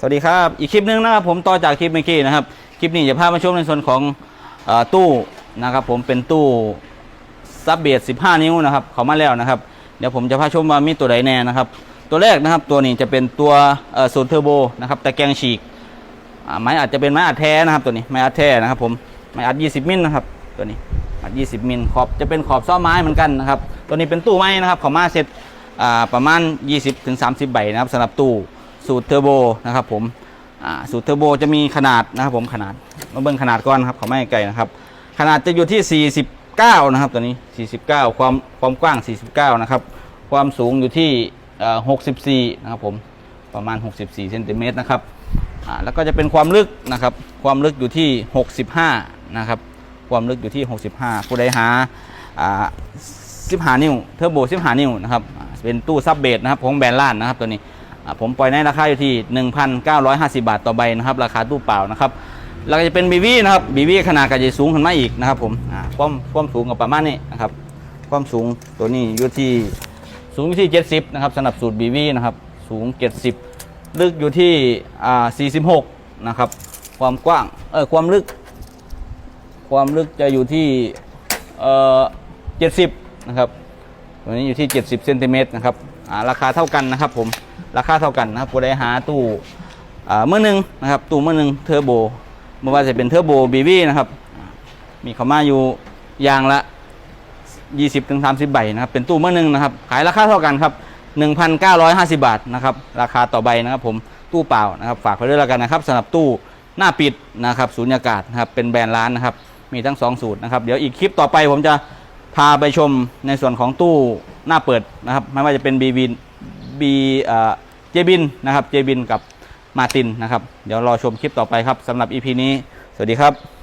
สวัสดีครับ อีกคลิปหนึงนะครับผมต่อจากคลิปเมื่อกี้นะครับ คลิปนี้จะพามาชมในส่วนของอตู้นะครับผมเป็นตู้ซับเบส15 นิ้วนะครับเขามาแล้วนะครับ เดี๋ยวผมจะพาชมว่ามีตัวใดแน่นะครับ ตัวแรกนะครับตัวนี้จะเป็นตัวสูตรเทอร์โบนะครับแตะแกงฉีกไม้อาจจะเป็นไม้อัดแท้นะครับตัวนี้ไม้อัดแท้นะครับผมไม้อัด 20 มิลนะครับตัวนี้อัด 20 มิลขอบจะเป็นขอบซ้อไม้เหมือนกันนะครับตัวนี้เป็นตู้ไม้นะครับเขามาเสร็จประมาณ 20-30 ใบนะครับสำหรับตู้ สูตรเทอร์โบนะครับผมสูตรเทอร์โบจะมีขนาดนะครับผมขนาดมาเบิ่งขนาดก่อนครับเขาไม่ไกลนะครับ ขนาดจะอยู่ที่ 49 นะครับตัวนี้ 49 ความความกว้าง 49 นะครับ ความสูงอยู่ที่ 64 นะครับผมประมาณ 64เซนติเมตรนะครับแล้วก็จะเป็นความลึกนะครับ ความลึกอยู่ที่ 65 นะครับ ความลึกอยู่ที่ 65 ผู้ใดหา15 นิ้วเทอร์โบ15 นิ้วนะครับเป็นตู้ซับเบสนะครับของแบรนด์ล่านนะครับตัวนี้ ผมปล่อยในราคาอยู่ที่ 1,950 บาทต่อใบนะครับ ราคาตู้เปล่านะครับแล้วก็จะเป็นบีวีนะครับบีวีขนาดก็จะสูงขึ้นมาอีกนะครับผมความความสูงกับประมาณนี้นะครับความสูงตัวนี้อยู่ที่สูงที่ 70 นะครับสำหรับสูตรบีวีนะครับสูง 70 ลึกอยู่ที่อ่า46 นะครับ ความกว้างเออความลึก ความลึกจะอยู่ที่เอ่อ70 นะครับตัวนี้อยู่ที่ 70เซนติเมตรนะครับ อ่าราคาเท่ากันนะครับผมราคาเท่ากันนะครับผู้ใดหาตู้อ่าเมื่อหนึ่งนะครับตู้เมื่อหนึ่งเทอร์โบไม่ว่าจะเป็นเทอร์โบบีบีนะครับมีเขามาอยู่ยางละ20ถึง30ใบนะครับเป็นตู้เมื่อหนึ่งนะครับขายราคาเท่ากันครับ 1,950 บาทนะครับราคาต่อใบนะครับผมตู้เปล่านะครับฝากไว้ด้วยแล้วกันนะครับสำหรับตู้หน้าปิดนะครับสูญญากาศนะครับเป็นแบรนด์ร้านนะครับมีทั้ง 2 สูตรนะครับเดี๋ยวอีกคลิปต่อไปผมจะพาไปชมในส่วนของตู้ หน้าเปิดนะครับไม่ว่าจะเป็นบีวินบีเจบินนะครับเจบินกับมาตินนะครับ เดี๋ยวรอชมคลิปต่อไปครับสำหรับ EP นี้ สวัสดีครับ